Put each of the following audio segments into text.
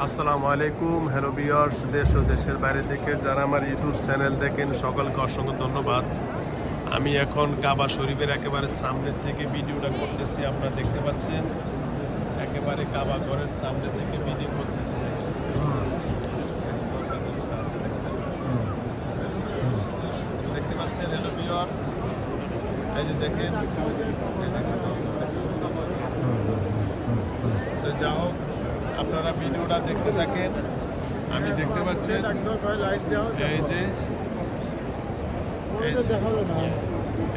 আসসালামু আলাইকুম হ্যালো বিয়ার্স দেশ ও দেশের বাইরে থেকে যারা আমার ইউটিউব চ্যানেল দেখেন সকলকে অসংখ্য ধন্যবাদ আমি এখন কাবা শরীফের একেবারে সামনের থেকে ভিডিওটা করতেছি আপনারা দেখতে পাচ্ছেন একেবারে কাবা ঘরের সামনে থেকে ভিডিও করতেছি দেখতে পাচ্ছেন হ্যালো বিয়ার্স এই যে দেখেন এই যা হোক আপনারা ভিডিওটা দেখতে থাকেন। আমি দেখতে পাচ্ছেন। এই যে,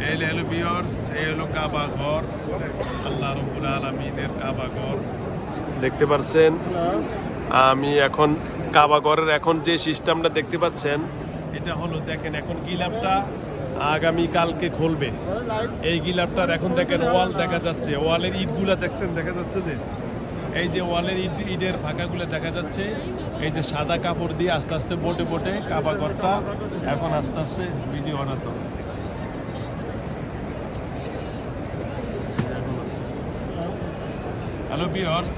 এই হলো বিয়ার্স এই হলো কাবা ঘর। আল্লাহ রব্বুল আলমিনের কাবা ঘর। দেখতে পাচ্ছেন? আমি এখন কাবা ঘরের এখন যে সিস্টেমটা দেখতে পাচ্ছেন, এটা হলো দেখেন এখন গিলাপটা আগামী কালকে খুলবে। এই গিলাপটার এখন দেখেন ওয়াল দেখা যাচ্ছে। ওয়ালের ইটগুলা দেখছেন? দেখা যাচ্ছে যে? এই যে ওয়ালের ইট, ইটের ফাঁকাগুলো দেখা যাচ্ছে। এই যে সাদা কাপড় দিয়ে আস্তে আস্তে বোটে বোটে কাবা ঘরটা এখন আস্তে আস্তে ভিডিও বানাতো হ্যালো বিয়ার্স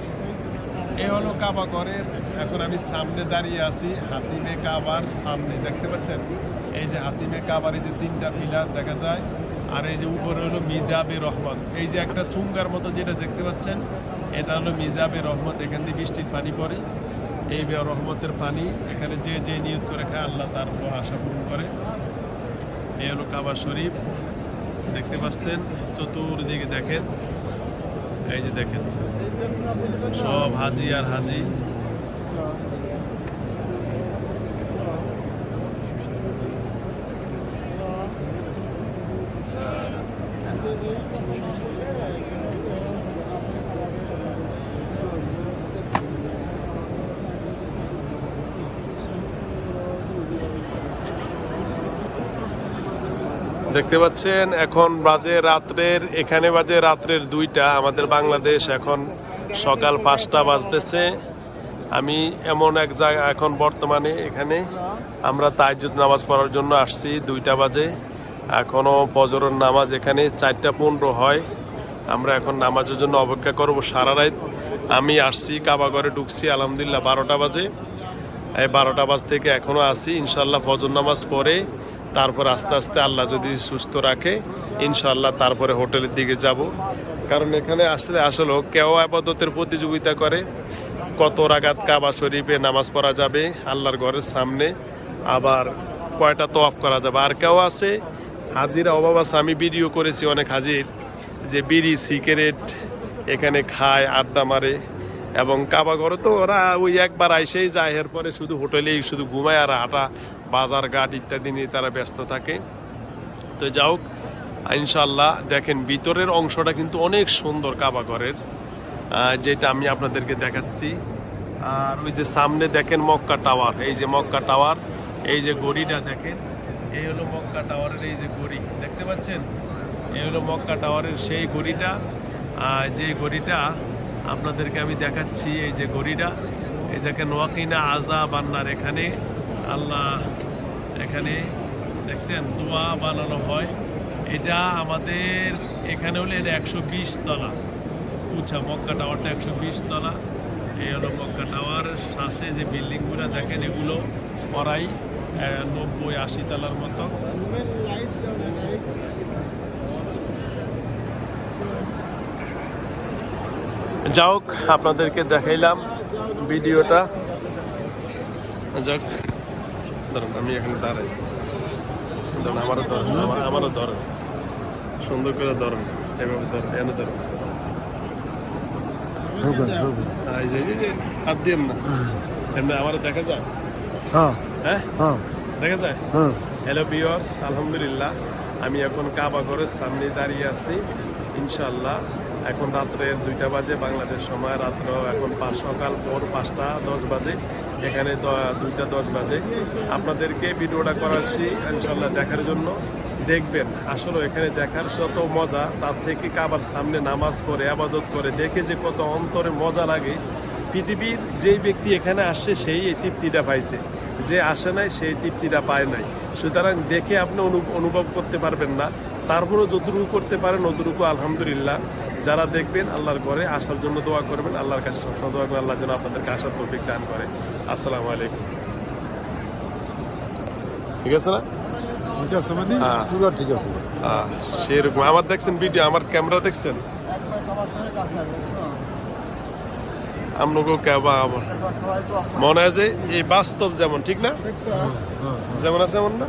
এ হলো কাবা ঘরের, এখন আমি সামনে দাঁড়িয়ে আছি হাতিমে কাবার সামনে, দেখতে পাচ্ছেন? এই যে হাতিমে কাবার এই যে তিনটা পিলার দেখা যায়। আর এই যে উপরে হলো মিজাবে রহমত। এই যে একটা চুঙ্গার মতো যেটা দেখতে পাচ্ছেন, এটা হলো মিজাবে রহমত। এখান দিয়ে বৃষ্টির পানি পড়ে। এই রহমতের পানি, এখানে যে যে নিয়ত করে খায়, আল্লাহ তার আশা পূরণ করে। এই হলো কাবা শরীফ। দেখতে পাচ্ছেন, চতুর্দিকে দেখেন। এই যে দেখেন, সব হাজি আর হাজি। দেখতে পাচ্ছেন, এখন বাজে রাত্রের, এখানে বাজে রাত্রের দুইটা। আমাদের বাংলাদেশ এখন সকাল পাঁচটা বাজতেছে। আমি এমন এক জায়গা, এখন বর্তমানে এখানে আমরা তাইজুদ নামাজ পড়ার জন্য আসছি, দুইটা বাজে। এখনও ফজরের নামাজ এখানে চারটা পনেরো হয়। আমরা এখন নামাজের জন্য অপেক্ষা করব সারা রাত। আমি আসছি কাবাগরে ঢুকছি, আলহামদুলিল্লাহ বারোটা বাজে। এই বারোটা বাজ থেকে এখনও আছি ইনশাল্লাহ ফজর নামাজ পড়ে তারপর আস্তে আস্তে আল্লাহ যদি সুস্থ রাখে ইনশাল্লাহ তারপরে হোটেলের দিকে যাব। কারণ এখানে আসলে আসলে কেউ আপাততের প্রতিযোগিতা করে, কত রাগাত কাবা শরীফে নামাজ পড়া যাবে, আল্লাহর ঘরের সামনে আবার কয়টা তফ করা যাবে। আর কেউ আছে, হাজিরা অভাব আছে, আমি ভিডিও করেছি অনেক হাজির, যে বিড়ি, সিগারেট, এখানে খায়, আড্ডা মারে, এবং কাবা ঘরে তো ওরা ওই একবার আইসেই যায়, এরপরে শুধু হোটেলেই শুধু ঘুমায় আর হাঁটা বাজার ঘাট ইত্যাদি নিয়ে তারা ব্যস্ত থাকে। তো যাও ইনশাল্লাহ দেখেন ভিতরের অংশটা কিন্তু অনেক সুন্দর কাবা ঘরের যেটা আমি আপনাদেরকে দেখাচ্ছি। আর ওই যে সামনে দেখেন মক্কা টাওয়ার, এই যে মক্কা টাওয়ার, এই যে গড়িটা দেখেন, এই হলো মক্কা টাওয়ারের এই যে গড়ি, দেখতে পাচ্ছেন? এই হলো মক্কা টাওয়ারের সেই গড়িটা যে গড়িটা আপনাদেরকে আমি দেখাচ্ছি, এই যে গড়িটা, এই দেখেন ওয়াকিনা আজা বান্নার এখানে আল্লাহ এখানে দেখছেন দোয়া বানানো হয়। এটা আমাদের এখানে হলে এটা একশো বিশ তলা। উঁচা মক্কা টাওয়ারটা একশো বিশ তলা। এই হলো মক্কা টাওয়ার। শ্বাসে যে বিল্ডিংগুলো দেখেন এগুলো আহ, নব্বই আশি তলার মতো। যাই হোক আপনাদেরকে দেখাইলাম ভিডিওটা। যাক ধরুন আমি এখানে দাঁড়াই ধরুন আমারও ধরেন আমার আমারও ধরেন সুন্দর করে ধরেন এভাবে ধরেন এনে ধরেন হাত দিয়েন না। এমনি আমারও দেখা যায়? হ্যাঁ। হ্যাঁ? হ্যাঁ। দেখা যায়? হ্যাঁ। হ্যালো বিয়ার্স আলহামদুলিল্লাহ। আমি এখন কাবা ঘরের সামনে দাঁড়িয়ে আছি। ইনশাল্লাহ এখন রাত্রের দুইটা বাজে, বাংলাদেশ সময়, রাত্র এখন পাঁচ, সকাল ভোর পাঁচটা, দশ বাজে। এখানে দুইটা দশ বাজে। আপনাদেরকে ভিডিওটা করাচ্ছি ইনশাল্লাহ দেখার জন্য। দেখবেন, আসলে এখানে দেখার শত মজা, তার থেকে কাবার সামনে নামাজ পড়ে, আবাদত করে, দেখে যে কত অন্তরে মজা লাগে। পৃথিবীর যেই ব্যক্তি এখানে আসছে, সেই এই তৃপ্তিটা পাইছে। যে আসে নাই, সেই তৃপ্তিটা পায় নাই। সুতরাং দেখে আপনি অনু- অনুভব করতে পারবেন না। তারপরেও যতটুকু করতে পারেন অতটুকু আলহামদুলিল্লাহ। যারা দেখবেন আল্লাহর ঘরে আসার জন্য দোয়া করবেন আল্লাহর কাছে সবসময় দোয়া করবেন আল্লাহ যেন আপনাদেরকে আসার তৌফিক দান করে। আসসালামু আলাইকুম। ঠিক আছে না? ঠিক আছে মানে হ্যাঁ। পুরো ঠিক আছে। হ্যাঁ, সেরকম। আমার দেখছেন ভিডিও আমার ক্যামেরা দেখছেন? আমনগো কেবা আমার। মনে হয় যে এই বাস্তব যেমন ঠিক না? যেমন আছে এমন না?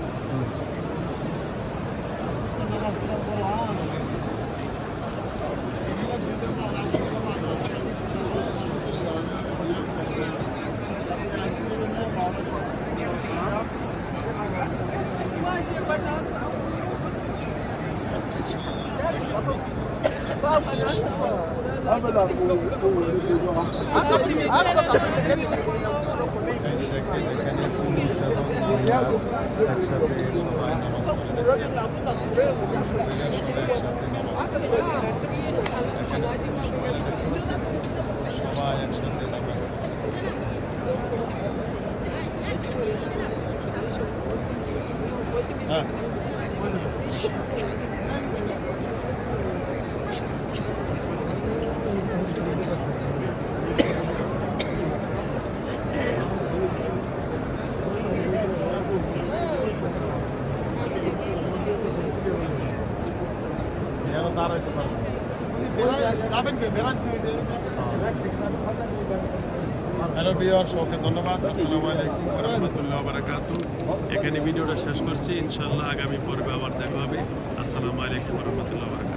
Ha. হ্যালো বিয়ার সবকে ধন্যবাদ। আসসালামু আলাইকুম রহমতুল্লাহ বারাকাতু এখানে ভিডিওটা শেষ করছি। ইনশাল্লাহ আগামী পর্বে আবার দেখা হবে। আসসালামু আলাইকুম রহমতুল্লাহ বারাকাতু